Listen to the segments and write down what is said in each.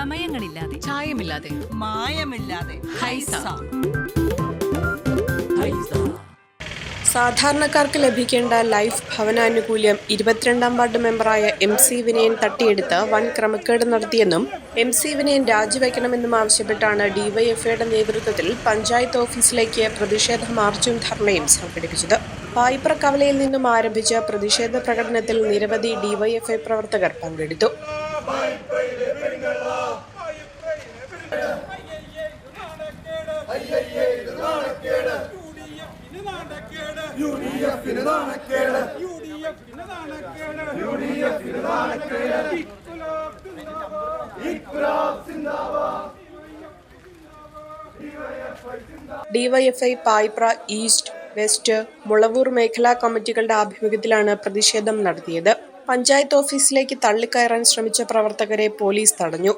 ചമയങ്ങളില്ലാതെ ചായമില്ലാതെ. മായമില്ലാതെ. ഹൈസ. സാധാരണക്കാർക്ക് ലഭിക്കേണ്ട ലൈഫ് ഭവനാനുകൂല്യം ഇരുപത്തിരണ്ടാം വാർഡ് മെമ്പറായ എം സി വിനയൻ തട്ടിയെടുത്ത് വൻ ക്രമക്കേട് നടത്തിയെന്നും എം സി വിനയൻ രാജിവെക്കണമെന്നും ആവശ്യപ്പെട്ടാണ് ഡിവൈഎഫ്ഐയുടെ നേതൃത്വത്തിൽ പഞ്ചായത്ത് ഓഫീസിലേക്ക് പ്രതിഷേധ മാർച്ചും ധർണയും സംഘടിപ്പിച്ചത്. പായിപ്ര കവലയിൽ നിന്നും ആരംഭിച്ച പ്രതിഷേധ പ്രകടനത്തിൽ നിരവധി ഡിവൈഎഫ്ഐ പ്രവർത്തകർ പങ്കെടുത്തു. DYFI Payipra east west Mulavoor മേഖലാ കമ്മിറ്റികളുടെ ആഭിമുഖ്യത്തിലാണ് പ്രതിഷേധം നടത്തിയത്. പഞ്ചായത്ത് ഓഫീസിലേക്ക് തള്ളിക്കയറാൻ ശ്രമിച്ച പ്രവർത്തകരെ പോലീസ് തടഞ്ഞു.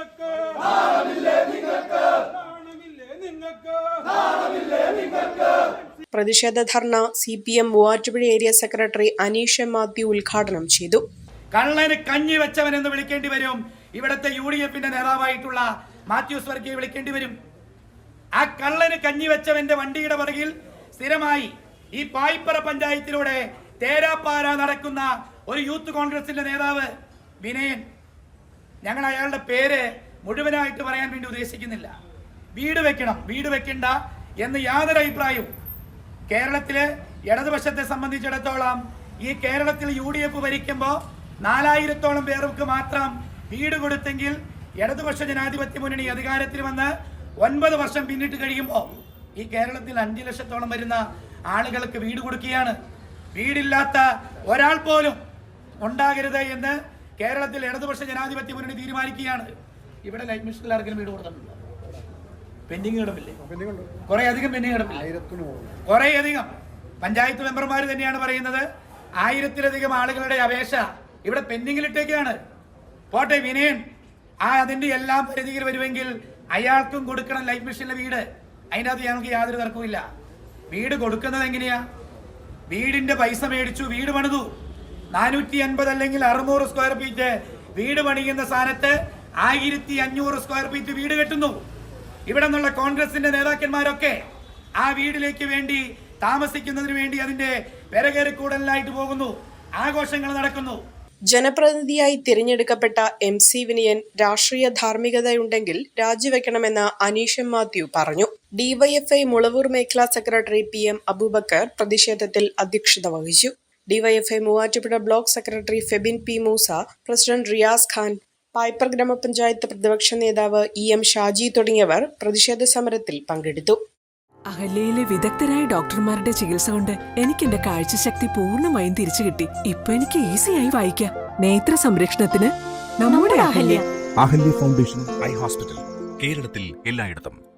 നാണമില്ലേ നിങ്ങൾക്ക്? നാണമില്ലേ നിങ്ങൾക്ക്. നാണമില്ലേ നിങ്ങൾക്ക്? പ്രതിഷേധ ധർണ C P M Muvattupuzha area secretary Aneesha Mathew ഉദ്ഘാടനം ചെയ്തു. കള്ളന് കഞ്ഞി വെച്ചവൻ എന്ന് വിളിക്കേണ്ടി വരും. ഇവിടുത്തെ യു ഡി എഫിന്റെ നേതാവായിട്ടുള്ള മാത്യൂസ് വർഗിയെ വിളിക്കേണ്ടി വരും. ആ കള്ളന് കഞ്ഞി വെച്ചവന്റെ വണ്ടിയുടെ പുറകിൽ സ്ഥിരമായി ഈ പായിപ്പറ പഞ്ചായത്തിലൂടെ തേരാപ്പാര നടക്കുന്ന ഒരു യൂത്ത് കോൺഗ്രസിന്റെ നേതാവ് വിനയൻ. ഞങ്ങൾ അയാളുടെ പേര് മുഴുവനായിട്ട് പറയാൻ വേണ്ടി ഉദ്ദേശിക്കുന്നില്ല. വീട് വെക്കണം വീട് വെക്കണ്ട എന്ന് യാതൊരു അഭിപ്രായവും കേരളത്തിലെ ഇടതുപക്ഷത്തെ സംബന്ധിച്ചിടത്തോളം ഈ കേരളത്തിൽ യു ഡി എഫ് ഭരിക്കുമ്പോൾ നാലായിരത്തോളം പേർക്ക് മാത്രം വീട് കൊടുത്തെങ്കിൽ ഇടതുപക്ഷ ജനാധിപത്യ മുന്നണി അധികാരത്തിൽ വന്ന് ഒൻപത് വർഷം പിന്നിട്ട് കഴിയുമ്പോൾ ഈ കേരളത്തിൽ അഞ്ചു ലക്ഷത്തോളം വരുന്ന ആളുകൾക്ക് വീട് കൊടുക്കുകയാണ്. വീടില്ലാത്ത ഒരാൾ പോലും ഉണ്ടാകരുത് എന്ന് കേരളത്തിൽ ഇടതുപക്ഷ ജനാധിപത്യ മുന്നണി തീരുമാനിക്കുകയാണ്. ഇവിടെ ലൈഫ് മിഷനിൽ ആർക്കെങ്കിലും വീട് കൊടുത്തിട്ടുണ്ടോ? പെൻഡിങ് കിടപ്പില്ലേ? കുറെ അധികം പെൻഡിങ് കിടപ്പില്ല? കുറെ അധികം. പഞ്ചായത്ത് മെമ്പർമാർ തന്നെയാണ് പറയുന്നത്. ആയിരത്തിലധികം ആളുകളുടെ അപേക്ഷ ഇവിടെ പെൻഡിങ്ങിലിട്ടേക്കാണ് പോട്ടെ വിനയൻ. ആ അതിന്റെ എല്ലാം പരിധിയിൽ വരുമെങ്കിൽ അയാൾക്കും കൊടുക്കണം ലൈഫ് മിഷനിലെ വീട്. അതിന്റെ അകത്ത് ഞങ്ങൾക്ക് യാതൊരു തർക്കവും വീട് കൊടുക്കുന്നത് എങ്ങനെയാ? വീടിന്റെ പൈസ മേടിച്ചു വീട് പണിതു. നാനൂറ്റി അൻപത് അല്ലെങ്കിൽ അറുന്നൂറ് സ്ക്വയർ ഫീറ്റ് വീട് പണിയുന്ന സ്ഥാനത്ത് ആയിരത്തി അഞ്ഞൂറ് സ്ക്വയർ ഫീറ്റ് വീട് കെട്ടുന്നു. ഇവിടെ നിന്നുള്ള കോൺഗ്രസിന്റെ നേതാക്കന്മാരൊക്കെ ആ വീടിലേക്ക് വേണ്ടി താമസിക്കുന്നതിന് വേണ്ടി അതിന്റെ പെരകേറിക്കൂടലിനായിട്ട് പോകുന്നു. ആഘോഷങ്ങൾ നടക്കുന്നു. ജനപ്രതിനിധിയായി തിരഞ്ഞെടുക്കപ്പെട്ട എം സി വിനയൻ രാഷ്ട്രീയ ധാർമ്മികതയുണ്ടെങ്കിൽ രാജിവെക്കണമെന്ന് അനീഷൻ മാത്യു പറഞ്ഞു. ഡിവൈഎഫ്ഐ മുളവൂർ മേഖലാ സെക്രട്ടറി പി എം അബൂബക്കർ പ്രതിഷേധത്തിൽ അധ്യക്ഷത വഹിച്ചു. DYFI Muvattupuzha block secretary Febin P Moosa president Riyas Khan Payipra ഗ്രാമപഞ്ചായത്ത് പ്രതിപക്ഷ നേതാവ് ഇ എം ഷാജി തുടങ്ങിയവർ പ്രതിഷേധ സമരത്തിൽ പങ്കെടുത്തു. അഹല്യയിലെ വിദഗ്ധരായ ഡോക്ടർമാരുടെ ചികിത്സ കൊണ്ട് എനിക്ക് എന്റെ കാഴ്ചശക്തി പൂർണമായും തിരിച്ചു കിട്ടി. ഇപ്പൊ എനിക്ക് ഈസിയായി വായിക്കാം. നേത്ര സംരക്ഷണത്തിന് നമ്മുടെ Ahalya. Ahalya foundation eye hospital കേരളത്തിൽ എല്ലായിടത്തും.